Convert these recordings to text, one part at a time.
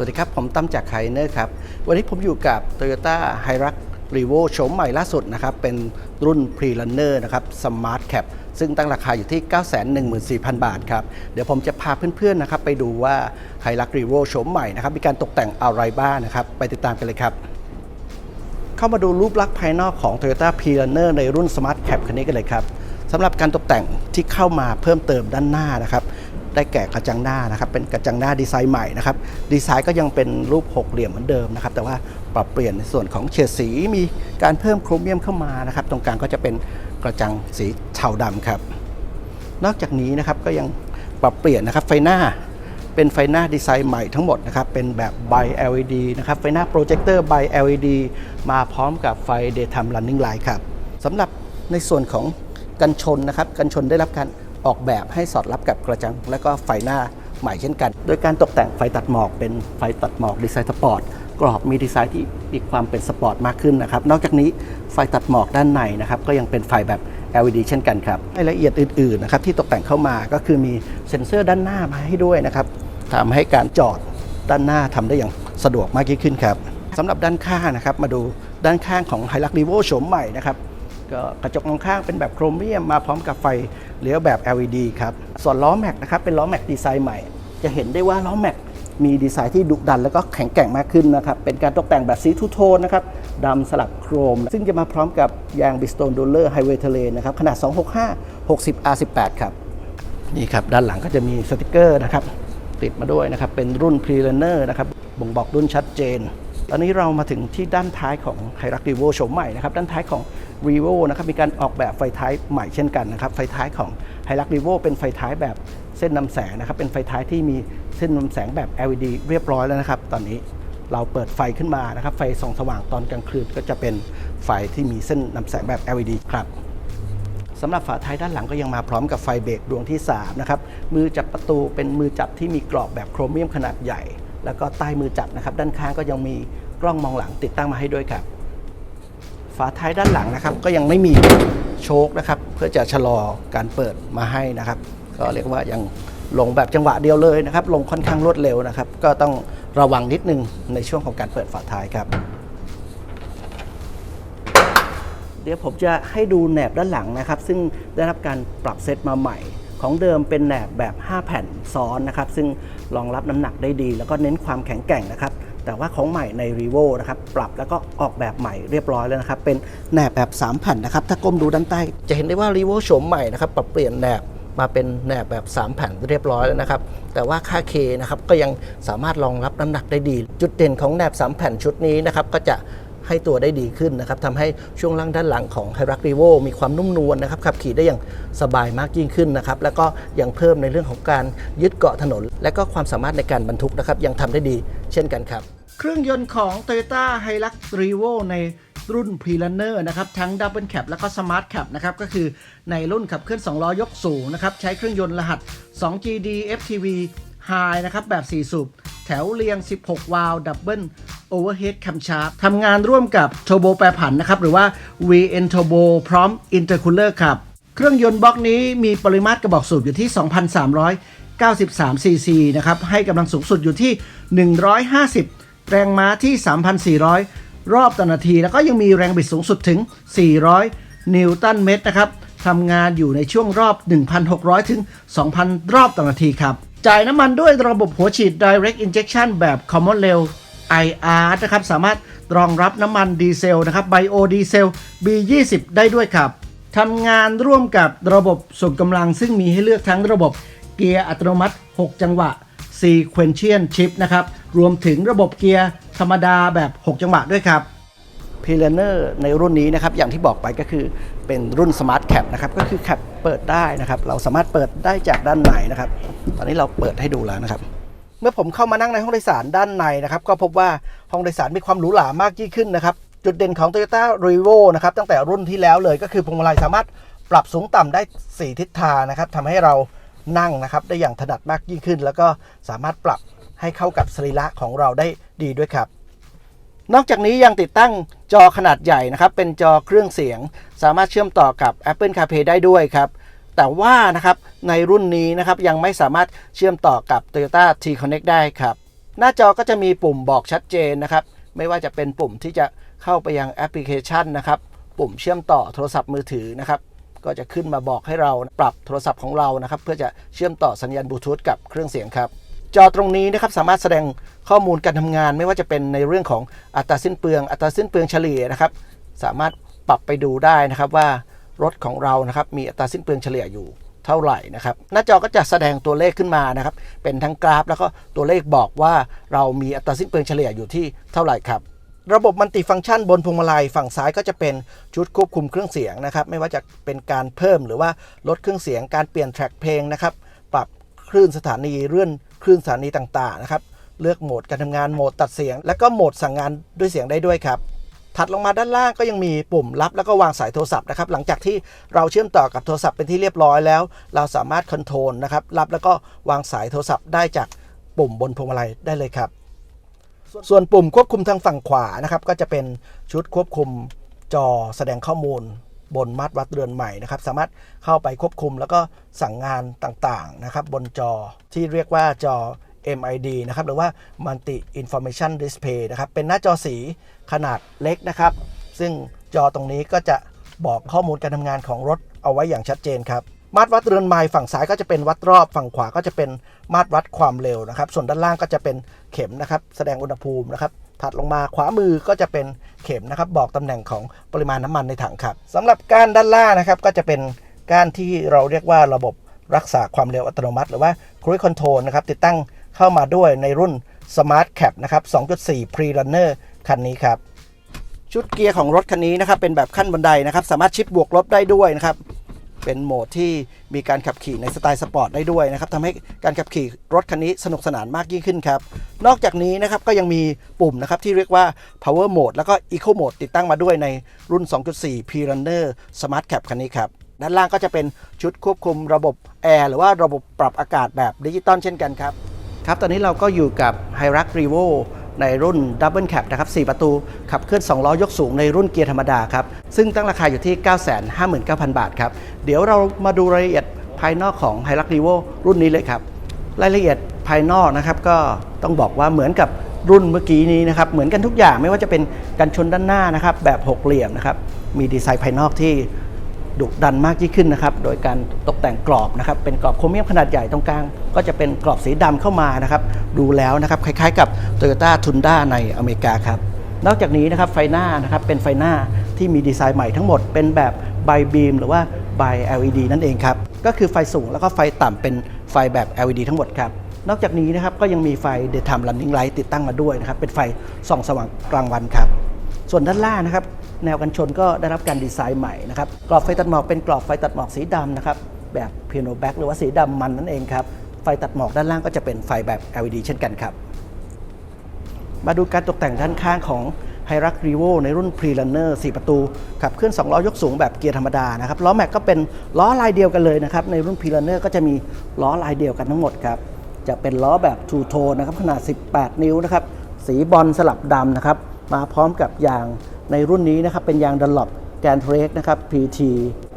สวัสดีครับ ผมตั้มจากไคเนอร์ครับ วันนี้ผมอยู่กับ Toyota h i r u x r e v o โฉมใหม่ล่าสุดนะครับ เป็นรุ่น Pre-Runner นะครับ Smart Cap ซึ่งตั้งราคาอยู่ที่ 914,000 บาทครับ เดี๋ยวผมจะพาเพื่อนๆนะครับไปดูว่า h i r u x r e v o โฉมใหม่นะครับ มีการตกแต่งอะไรบ้างนะครับ ไปติดตามกันเลยครับ เข้ามาดูรูปลักษณ์ภายนอกของ Toyota p r e r u n n e r ในรุ่น Smart Cap คันนี้กันเลยครับสำหรับการตกแต่งที่เข้ามาเพิ่มเติมด้านหน้านะครับ ได้แก่กระจังหน้านะครับเป็นกระจังหน้าดีไซน์ใหม่นะครับดีไซน์ก็ยังเป็นรูปหกเหลี่ยมเหมือนเดิมนะครับแต่ว่าปรับเปลี่ยนในส่วนของเฉดสีมีการเพิ่มโครเมียมเข้ามานะครับตรงกลางก็จะเป็นกระจังสีเทาดำครับนอกจากนี้นะครับก็ยังปรับเปลี่ยนนะครับไฟหน้าเป็นไฟหน้าดีไซน์ใหม่ทั้งหมดนะครับ เป็นแบบ by LED นะครับ ไฟหน้าโปรเจคเตอร์ by LED มาพร้อมกับไฟ daytime running light ครับสำหรับในส่วนของกันชนนะครับ กันชนได้รับการ ออกแบบให้สอดรับกับกระจัง และก็ไฟหน้าใหม่เช่นกัน โดยการตกแต่งไฟตัดหมอกเป็นไฟตัดหมอกดีไซน์สปอร์ตกรอบมีดีไซน์ที่มีความเป็นสปอร์ตมากขึ้นนะครับ นอกจากนี้ไฟตัดหมอกด้านในนะครับก็ยังเป็นไฟแบบ LED เช่นกันครับรายละเอียดอื่นๆนะครับที่ตกแต่งเข้ามาก็คือมีเซ็นเซอร์ด้านหน้ามาให้ด้วยนะครับทำให้การจอดด้านหน้าทำได้อย่างสะดวกมากยิ่งขึ้นครับสำหรับด้านข้างนะครับมาดูด้านข้างของ h i l u x r e v o โฉมใหม่นะครับก็กระจกมองข้างเป็นแบบโครเมียมมาพร้อมกับไฟ เลี้ยวแบบ LED ครับ ส่วนล้อแม็กนะครับเป็นล้อแม็กดีไซน์ใหม่ จะเห็นได้ว่าล้อแม็กมีดีไซน์ที่ดุดันแล้วก็แข็งแกร่งมากขึ้นนะครับ เป็นการตกแต่งแบบสีทูโทนนะครับดำสลับโครม ซึ่งจะมาพร้อมกับยาง Bridgestone Dueler Highway Terrain นะครับ ขนาด 265 60 R18 ครับ นี่ครับ ด้านหลังก็จะมีสติกเกอร์นะครับ ติดมาด้วยนะครับ เป็นรุ่น Pre-Runner นะครับ บ่งบอกรุ่นชัดเจน ตอนนี้เรามาถึงที่ด้านท้ายของ h i r u x r e v o โฉมใหม่นะครับด้านท้ายของ r e v o นะครับมีการออกแบบไฟท้ายใหม่เช่นกันนะครับไฟท้ายของ h i r u x r e v o เป็นไฟท้ายแบบเส้นนำแสงนะครับเป็นไฟท้ายที่มีเส้นนำแสงแบบ LED เรียบร้อยแล้วนะครับตอนนี้เราเปิดไฟขึ้นมานะครับไฟส่องสว่างตอนกลางคืนก็จะเป็นไฟที่มีเส้นนำแสงแบบ LED ครับสำหรับฝาท้ายด้านหลังก็ยังมาพร้อมกับไฟเบรกดวงที่3นะครับมือจับประตูเป็นมือจับที่มีกรอบแบบโครเมียมขนาดใหญ่ แล้วก็ใต้มือจับนะครับ ด้านข้างก็ยังมีกล้องมองหลังติดตั้งมาให้ด้วยครับ ฝาท้ายด้านหลังนะครับ ก็ยังไม่มีโชคนะครับ เพื่อจะชะลอการเปิดมาให้นะครับ ก็เรียกว่ายังลงแบบจังหวะเดียวเลยนะครับ ลงค่อนข้างรวดเร็วนะครับ ก็ต้องระวังนิดนึงในช่วงของการเปิดฝาท้ายครับ เดี๋ยวผมจะให้ดูแหนบด้านหลังนะครับ ซึ่งได้รับการปรับเซตมาใหม่ ของเดิมเป็นแหนบแบบ 5 แผ่นซ้อนนะครับซึ่งรองรับน้ำหนักได้ดี แล้วก็เน้นความแข็งแกร่งนะครับแต่ว่าของใหม่ใน r e v o นะครับปรับแล้วก็ออกแบบใหม่เรียบร้อยแล้วนะครับเป็นแหนบแบบ 3 แผ่นนะครับถ้าก้มดูด้านใต้ จะเห็นได้ว่า r e v o โฉมใหม่นะครับปรับเปลี่ยนแหนบมาเป็นแหนบแบบ 3 แผ่นเรียบร้อยแล้วนะครับ แต่ว่าค่าเคนะครับก็ยังสามารถรองรับน้ำหนักได้ดี จุดเด่นของแหนบ 3 แผ่นชุดนี้นะครับก็จะ ให้ตัวได้ดีขึ้นนะครับทำให้ช่วงล่างด้านหลังของ h i r u x r e v o มีความนุ่มนวลนะครับขับขี่ได้อย่างสบายมากยิ่งขึ้นนะครับแล้วก็ยังเพิ่มในเรื่องของการยึดเกาะถนน และก็ความสามารถในการบรรทุกนะครับยังทำได้ดีเช่นกันครับ เครื่องยนต์ของ Toyota h i l u x r e v o ในรุ่น Pre-Runner นะครับทั้ง Double Cab แล้วก็ Smart Cab นะครับก็คือในรุ่นขับเคลื่อน2ล้อยกสูงนะครับใช้เครื่องยนต์รหัส 2GD FTV High นะครับแบบ 4 สูบ แถวเรียง 16 วาล์วดับเบิลโอเวอร์เฮดคัมชาร์ทำงานร่วมกับ Turbo แปรผันนะครับ หรือว่า VN Turbo พร้อม Intercooler ครับ เครื่องยนต์บล็อกนี้มีปริมาตรกระบอกสูบอยู่ที่ 2,393 ซีซีนะครับ ให้กำลังสูงสุดอยู่ที่ 150 แรงม้าที่ 3,400 รอบต่อนาที แล้วก็ยังมีแรงบิดสูงสุดถึง 400 นิวตันเมตรนะครับทำงานอยู่ในช่วงรอบ 1,600 ถึง 2,000 รอบต่อนาทีครับ จ่ายน้ำมันด้วยระบบหัวฉีด Direct Injection แบบ Common Rail IR นะครับ สามารถรองรับน้ำมันดีเซลนะครับ Bio Diesel B20 ได้ด้วยครับทำงานร่วมกับระบบส่งกำลังซึ่งมีให้เลือกทั้งระบบเกียร์อัตโนมัติ 6 จังหวะ Sequential Shift นะครับ รวมถึงระบบเกียร์ธรรมดาแบบ 6 จังหวะด้วยครับ p l a n e r ในรุ่นนี้นะครับ อย่างที่บอกไปก็คือ เป็นรุ่น Smart Cap นะครับก็คือแคปเปิดได้นะครับ เราสามารถเปิดได้จากด้านในนะครับ ตอนนี้เราเปิดให้ดูแล้วนะครับ เมื่อผมเข้ามานั่งในห้องโดยสารด้านในนะครับ ก็พบว่าห้องโดยสารมีความหรูหรามากยิ่งขึ้นนะครับ จุดเด่นของ Toyota r e v o นะครับตั้งแต่รุ่นที่แล้วเลยก็คือพวงมาลัยสามารถปรับสูงต่ำได้ 4 ทิศทางนะครับทำให้เรานั่งนะครับได้อย่างถนัดมากยิ่งขึ้น แล้วก็สามารถปรับให้เข้ากับสรีระของเราได้ดีด้วยครับ นอกจากนี้ยังติดตั้งจอขนาดใหญ่นะครับ เป็นจอเครื่องเสียง สามารถเชื่อมต่อกับ Apple CarPlay ได้ด้วยครับ แต่ว่านะครับในรุ่นนี้นะครับยังไม่สามารถเชื่อมต่อกับ Toyota T-Connect ได้ครับ หน้าจอก็จะมีปุ่มบอกชัดเจนนะครับ ไม่ว่าจะเป็นปุ่มที่จะเข้าไปยังแอปพลิเคชันนะครับ ปุ่มเชื่อมต่อโทรศัพท์มือถือนะครับก็จะขึ้นมาบอกให้เราปรับโทรศัพท์ของเรานะครับ เพื่อจะเชื่อมต่อสัญญาณบลูทูธกับเครื่องเสียงครับ จอตรงนี้นะครับสามารถแสดงข้อมูลการทำงาน ไม่ว่าจะเป็นในเรื่องของอัตราสิ้นเปลือง อัตราสิ้นเปลืองเฉลี่ยนะครับ สามารถปรับไปดูได้นะครับว่ารถของเรานะครับมีอัตราสิ้นเปลืองเฉลี่ยอยู่เท่าไหร่นะครับ หน้าจอก็จะแสดงตัวเลขขึ้นมานะครับ เป็นทั้งกราฟ แล้วก็ตัวเลขบอกว่าเรามีอัตราสิ้นเปลืองเฉลี่ยอยู่ที่เท่าไหร่ครับระบบมัลติฟังก์ชันบนพวงมาลัยฝั่งซ้ายก็จะเป็นชุดควบคุมเครื่องเสียงนะครับ ไม่ว่าจะเป็นการเพิ่มหรือว่าลดเครื่องเสียงการเปลี่ยนแทร็กเพลงนะครับ ปรับคลื่นสถานีเลื่อน คลื่นสถานีต่างๆนะครับ เลือกโหมดการทำงานโหมดตัดเสียง และก็โหมดสั่งงานด้วยเสียงได้ด้วยครับ ถัดลงมาด้านล่างก็ยังมีปุ่มรับ แล้วก็วางสายโทรศัพท์นะครับ หลังจากที่เราเชื่อมต่อกับโทรศัพท์เป็นที่เรียบร้อยแล้ว เราสามารถคอนโทรลนะครับ รับแล้วก็วางสายโทรศัพท์ได้จากปุ่มบนพวงมาลัยได้เลยครับ ส่วนปุ่มควบคุมทางฝั่งขวานะครับ ก็จะเป็นชุดควบคุมจอแสดงข้อมูล บนมาตรวัดเรือนใหม่นะครับ สามารถเข้าไปควบคุมแล้วก็สั่งงานต่างๆนะครับ บนจอที่เรียกว่าจอ MID นะครับ หรือว่า Multi Information Display นะครับ เป็นหน้าจอสีขนาดเล็กนะครับ ซึ่งจอตรงนี้ก็จะบอกข้อมูลการทำงานของรถเอาไว้อย่างชัดเจนครับมาตรวัดเรือนไมล์ฝั่งซ้ายก็จะเป็นวัดรอบ ฝั่งขวาก็จะเป็นมาตรวัดความเร็วนะครับ ส่วนด้านล่างก็จะเป็นเข็มนะครับ แสดงอุณหภูมินะครับ ถัดลงมาขวามือก็จะเป็นเข็มนะครับบอกตำแหน่งของปริมาณน้ำมันในถังครับสำหรับก้านด้านล่างนะครับก็จะเป็นก้านที่เราเรียกว่าระบบรักษาความเร็วอัตโนมัติ หรือว่า Cruise Control นะครับติดตั้งเข้ามาด้วยในรุ่น Smart Cap นะครับ 2.4 Pre Runner คันนี้ครับ ชุดเกียร์ของรถคันนี้นะครับเป็นแบบขั้นบันไดนะครับสามารถชิปบวกลบได้ด้วยนะครับ เป็นโหมดที่มีการขับขี่ในสไตล์สปอร์ตได้ด้วยนะครับทำให้การขับขี่รถคันนี้สนุกสนานมากยิ่งขึ้นครับ นอกจากนี้นะครับก็ยังมีปุ่มนะครับที่เรียกว่า power mode แล้วก็ eco mode ติดตั้งมาด้วยในรุ่น 2.4 p runner smart cap คันนี้ครับด้านล่างก็จะเป็นชุดควบคุมระบบแอร์หรือว่าระบบปรับอากาศแบบดิจิตอลเช่นกันครับ ครับ ตอนนี้เราก็อยู่กับ h i r u x Revo ในรุ่น Double Cab นะครับ4ประตู ขับเคลื่อน 2 ล้อยกสูงในรุ่นเกียร์ธรรมดาครับ ซึ่งตั้งราคาอยู่ที่ 959,000 บาทครับ เดี๋ยวเรามาดูรายละเอียดภายนอกของ h i r u x Revo รุ่นนี้เลยครับ รายละเอียดภายนอกนะครับก็ต้องบอกว่าเหมือนกับรุ่นเมื่อกี้นี้นะครับเหมือนกันทุกอย่างไม่ว่าจะเป็นกันชนด้านหน้านะครับแบบหกเหลี่ยมนะครับมีดีไซน์ภายนอกที่ ดุดันมากยิ่งขึ้นนะครับ โดยการตกแต่งกรอบนะครับ เป็นกรอบโครเมียมขนาดใหญ่ตรงกลาง ก็จะเป็นกรอบสีดำเข้ามานะครับ ดูแล้วนะครับคล้ายๆ กับ Toyota Tundra ในอเมริกาครับ นอกจากนี้นะครับไฟหน้านะครับเป็นไฟหน้าที่มีดีไซน์ใหม่ทั้งหมดเป็นแบบไบบีมหรือว่าไบ LED นั่นเองครับ ก็คือไฟสูงแล้วก็ไฟต่ำเป็นไฟแบบ LED ทั้งหมดครับนอกจากนี้นะครับก็ยังมีไฟ Daytime Running Light ติดตั้งมาด้วยนะครับเป็นไฟส่องสว่างกลางวันครับส่วนด้านล่างนะครับ แนวกันชนก็ได้รับการดีไซน์ใหม่นะครับกรอบไฟตัดหมอกเป็นกรอบไฟตัดหมอกสีดำนะครับแบบเพียโนแบ็กหรือว่าสีดำมันนั่นเองครับไฟตัดหมอกด้านล่างก็จะเป็นไฟแบบ LED เช่นกันครับ มาดูการตกแต่งด้านข้างของ h i r u x Revo ในรุ่น Pre-Runner 4 ประตูขับเคลื่อน2ล้อยกสูงแบบเกียร์ธรรมดานะครับล้อแม็กก็เป็นล้อลายเดียวกันเลยนะครับในรุ่น Pre-Runner ก็จะมีล้อลายเดียวกันทั้งหมดครับจะเป็นล้อแบบ Two Tone นะครับขนาด 18 นิ้วนะครับสีบอลสลับดำนะครับมาพร้อมกับยาง ในรุ่นนี้นะครับเป็นยางดันล o ปแกนเทรกนะครับ PT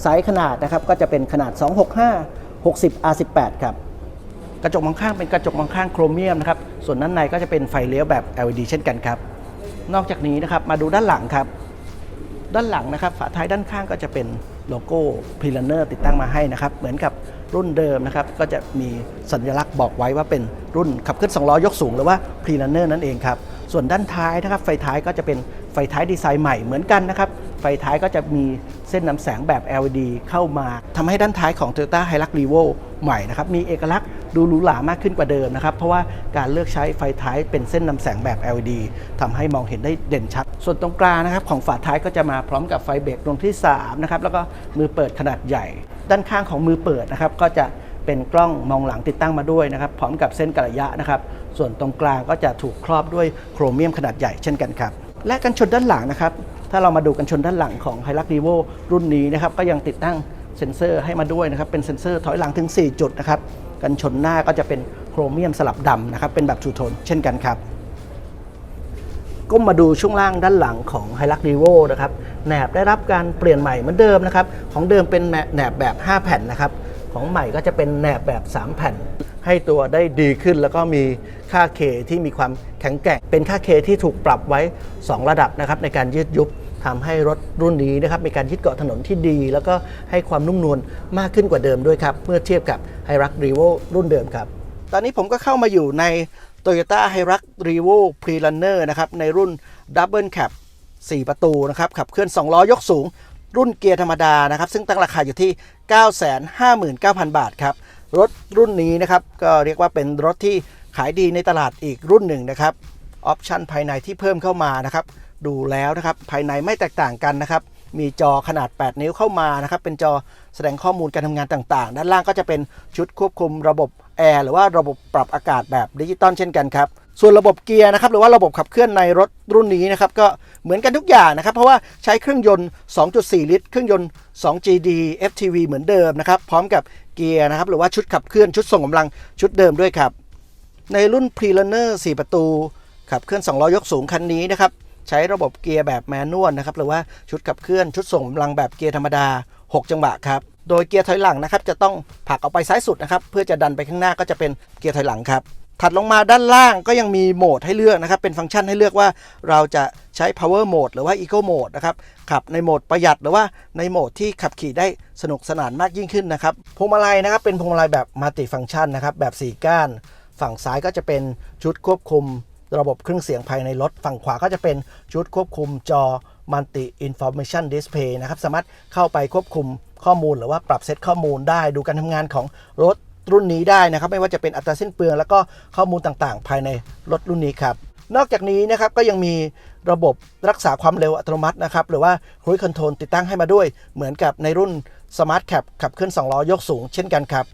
ไซส์ขนาดนะครับก็จะเป็นขนาด 265 60 R18 ครับกระจกมองข้างเป็นกระจกมองข้างโครเมียมนะครับส่วนด้านในก็จะเป็นไฟเลี้ยวแบบ LED เช่นกันครับ นอกจากนี้นะครับมาดูด้านหลังครับ ด้านหลังนะครับฝาท้ายด้านข้างก็จะเป็นโลโก้พ r ี r นเนอร์ติดตั้งมาให้นะครับ เหมือนกับรุ่นเดิมนะครับก็จะมีสัญลักษณ์บอกไว้ว่าเป็นรุ่นขับเคลื่อน2ล้อยกสูง หรือว่าพ r ี r นเนอร์นั่นเองครับ ส่วนด้านท้ายนะครับไฟท้ายก็จะเป็นไฟท้ายดีไซน์ใหม่เหมือนกันนะครับไฟท้ายก็จะมีเส้นนำแสงแบบ LED เข้ามาทำให้ด้านท้ายของ Toyota Hilux Revo ใหม่นะครับมีเอกลักษณ์ดูหรูหรามากขึ้นกว่าเดิมนะครับเพราะว่าการเลือกใช้ไฟท้ายเป็นเส้นนำแสงแบบ LED ทำให้มองเห็นได้เด่นชัด ส่วนตรงกลางนะครับของฝาท้ายก็จะมาพร้อมกับไฟเบรกดวงที่3นะครับแล้วก็มือเปิดขนาดใหญ่ ด้านข้างของมือเปิดนะครับก็จะ เป็นกล้องมองหลังติดตั้งมาด้วยนะครับ พร้อมกับเส้นกระยะนะครับ ส่วนตรงกลางก็จะถูกครอบด้วยโครเมียมขนาดใหญ่เช่นกันครับ และกันชนด้านหลังนะครับ ถ้าเรามาดูกันชนด้านหลังของ h i l u x Revo รุ่นนี้นะครับ ก็ยังติดตั้งเซ็นเซอร์ให้มาด้วยนะครับ เป็นเซ็นเซอร์ถอยหลังถึง 4 จุดนะครับ กันชนหน้าก็จะเป็นโครเมียมสลับดำนะครับ เป็นแบบทูโทนเช่นกันครับก้มมาดูช่วงล่างด้านหลังของ h i l u x Revo นะครับแหนบได้รับการเปลี่ยนใหม่เหมือนเดิมนะครับ ของเดิมเป็นแหนบแบบ 5 แผ่นนะครับ ของใหม่ก็จะเป็นแหนบแบบ 3 แผ่น ให้ตัวได้ดีขึ้นแล้วก็มีค่าเคที่มีความแข็งแกร่ง เป็นค่าเคที่ถูกปรับไว้ 2 ระดับนะครับในการยืดยุบทำให้รถรุ่นนี้นะครับมีการยึดเกาะถนนที่ดี แล้วก็ให้ความนุ่มนวลมากขึ้นกว่าเดิมด้วยครับ เมื่อเทียบกับ h i r u x r e v o รุ่นเดิมครับ ตอนนี้ผมก็เข้ามาอยู่ใน Toyota h i r u x r e v o Pre-Runner นะครับในรุ่น Double Cab 4 ประตูนะครับขับเคลื่อน 2 ล้อยกสูง รุ่นเกียร์ธรรมดานะครับ ซึ่งตั้งราคาอยู่ที่ 959,000 บาทครับ รถรุ่นนี้นะครับ ก็เรียกว่าเป็นรถที่ขายดีในตลาดอีกรุ่นหนึ่งนะครับ ออปชันภายในที่เพิ่มเข้ามานะครับ ดูแล้วนะครับ ภายในไม่แตกต่างกันนะครับ มีจอขนาด 8 นิ้วเข้ามานะครับ เป็นจอแสดงข้อมูลการทำงานต่างๆ ด้านล่างก็จะเป็นชุดควบคุมระบบแอร์หรือว่าระบบปรับอากาศแบบดิจิตอลเช่นกันครับ ส่วนระบบเกียร์นะครับหรือว่าระบบขับเคลื่อนในรถรุ่นนี้นะครับก็เหมือนกันทุกอย่างนะครับ เพราะว่าใช้เครื่องยนต์ 2.4 ลิตร เครื่องยนต์ 2GD FTV เหมือนเดิมนะครับ พร้อมกับเกียร์นะครับหรือว่าชุดขับเคลื่อนชุดส่งกำลังชุดเดิมด้วยครับ ในรุ่น Pre-Runner 4 ประตู ขับเคลื่อน 2 ล้อยกสูงคันนี้นะครับใช้ระบบเกียร์แบบแมนนวลนะครับหรือว่าชุดขับเคลื่อนชุดส่งกำลังแบบเกียร์ธรรมดา 6 จังหวะครับโดยเกียร์ถอยหลังนะครับจะต้องผลักออกไปซ้ายสุดนะครับเพื่อจะดันไปข้างหน้าก็จะเป็นเกียร์ถอยหลังครับ ถัดลงมาด้านล่างก็ยังมีโหมดให้เลือกนะครับ เป็นฟังก์ชันให้เลือกว่าเราจะใช้ power mode หรือว่า eco mode นะครับ ขับในโหมดประหยัดหรือว่าในโหมดที่ขับขี่ได้สนุกสนานมากยิ่งขึ้นนะครับ พวงมาลัยนะครับเป็นพวงมาลัยแบบมัลติฟังก์ชันนะครับ แบบ 4 ก้าน ฝั่งซ้ายก็จะเป็นชุดควบคุม ระบบเครื่องเสียงภายในรถ ฝั่งขวาก็จะเป็นชุดควบคุมจอ Multi Information Display นะครับ สามารถเข้าไปควบคุมข้อมูลหรือว่าปรับเซตข้อมูลได้ดูการทำงานของรถ รุ่นนี้ได้นะครับ ไม่ว่าจะเป็นอัตราเส้นเปลือง แล้วก็ข้อมูลต่างๆ ภายในรถรุ่นนี้ครับนอกจากนี้นะครับก็ยังมีระบบรักษาความเร็วอัตโนมัตินะครับหรือว่า Cruise Control ติดตั้งให้มาด้วย เหมือนกับในรุ่น Smart Cap ขับเคลื่อน2ล้อยกสูงเช่นกันครับ